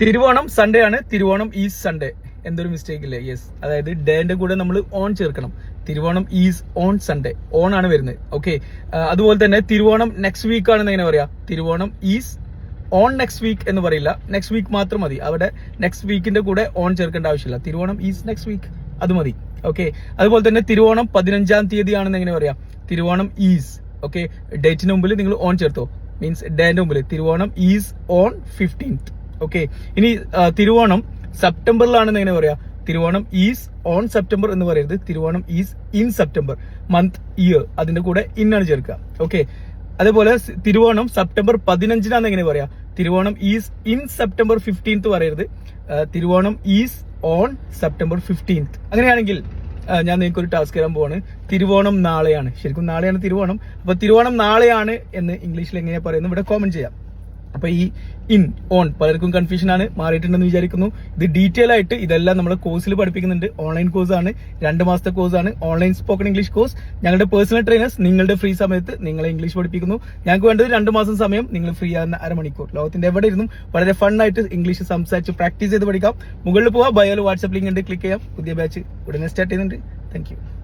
Thiruvonam Sunday ആണ്. Thiruvonam is Sunday എന്തൊരു mistake ഇല്ലേ? യെസ് അതായത് ഡേന്റെ കൂടെ നമ്മൾ ഓൺ ചേർക്കണം. Thiruvonam is on Sunday on ആണ് വരുന്നത്. ഓക്കെ അതുപോലെ തന്നെ തിരുവോണം നെക്സ്റ്റ് വീക്ക് ആണെന്ന് എങ്ങനെ പറയാ? Thiruvonam is on next week എന്ന് പറയില്ല. നെക്സ്റ്റ് വീക്ക് മാത്രം മതി. അവിടെ നെക്സ്റ്റ് വീക്കിന്റെ കൂടെ ഓൺ ചേർക്കേണ്ട ആവശ്യമില്ല. തിരുവോണം ഈസ് നെക്സ്റ്റ് വീക്ക് അത് മതി. ഓക്കെ അതുപോലെ തന്നെ തിരുവോണം പതിനഞ്ചാം തീയതി ആണെന്ന് എങ്ങനെ പറയാം? തിരുവോണം ഈസ് ഓക്കെ ഡേറ്റിന് മുമ്പിൽ നിങ്ങൾ ഓൺ ചേർത്തോ. മീൻസ് ഡേന്റെ മുമ്പിൽ Thiruvonam is on fifteenth okay ഇനി തിരുവോണം സെപ്റ്റംബറിലാണെന്ന് എങ്ങനെ പറയാ? തിരുവോണം ഈസ് ഓൺ സെപ്റ്റംബർ എന്ന് പറയരുത്. Thiruvonam is in September. Month year അതിന്റെ കൂടെ ഇൻ ആണ് ചേർക്കുക. ഓക്കെ അതേപോലെ തിരുവോണം സെപ്റ്റംബർ പതിനഞ്ചിനാന്ന് എങ്ങനെ പറയാ? Thiruvonam is in September fifteenth പറയരുത്. Thiruvonam is on September fifteenth. അങ്ങനെയാണെങ്കിൽ ഞാൻ നിങ്ങൾക്ക് ഒരു ടാസ്ക് തരാൻ പോവാണ്. തിരുവോണം നാളെയാണ്. ശരിക്കും നാളെയാണ് തിരുവോണം. അപ്പൊ തിരുവോണം നാളെയാണ് എന്ന് ഇംഗ്ലീഷിൽ എങ്ങനെയാ പറയുന്നത്? ഇവിടെ കോമന്റ് ചെയ്യാം. അപ്പൊ ഈ ഇൻ ഓൺ പലർക്കും കൺഫ്യൂഷൻ ആണ് മാറിയിട്ടുണ്ടെന്ന് വിചാരിക്കുന്നു. ഇത് ഡീറ്റെയിൽ ആയിട്ട് ഇതെല്ലാം നമ്മുടെ കോഴ്സിൽ പഠിപ്പിക്കുന്നുണ്ട്. ഓൺലൈൻ കോഴ്സ് ആണ് രണ്ട് മാസത്തെ കോഴ്സ് ആണ്. ഓൺലൈൻ സ്പോക്കൺ ഇംഗ്ലീഷ് കോഴ്സ് ഞങ്ങളുടെ പേഴ്സണൽ ട്രെയിനേഴ്സ് നിങ്ങളുടെ ഫ്രീ സമയത്ത് നിങ്ങളെ ഇംഗ്ലീഷ് പഠിപ്പിക്കുന്നു. ഞങ്ങൾക്ക് വേണ്ടത് രണ്ട് മാസം സമയം നിങ്ങൾ ഫ്രീ ആകുന്ന അരമണിക്കൂർ. ലോകത്തിന്റെ എവിടെ ഇരുന്നും വളരെ ഫണ്ണായിട്ട് ഇംഗ്ലീഷ് സംസാരിച്ച് പ്രാക്ടീസ് ചെയ്ത് പഠിക്കാം. മുകളിൽ പോവാ ബയോയിൽ വാട്സ്ആപ്പ് ലിങ്ക് ഉണ്ട് ക്ലിക്ക് ചെയ്യാം. പുതിയ ബാച്ച് ഉടനെ സ്റ്റാർട്ട് ചെയ്യുന്നുണ്ട്. താങ്ക്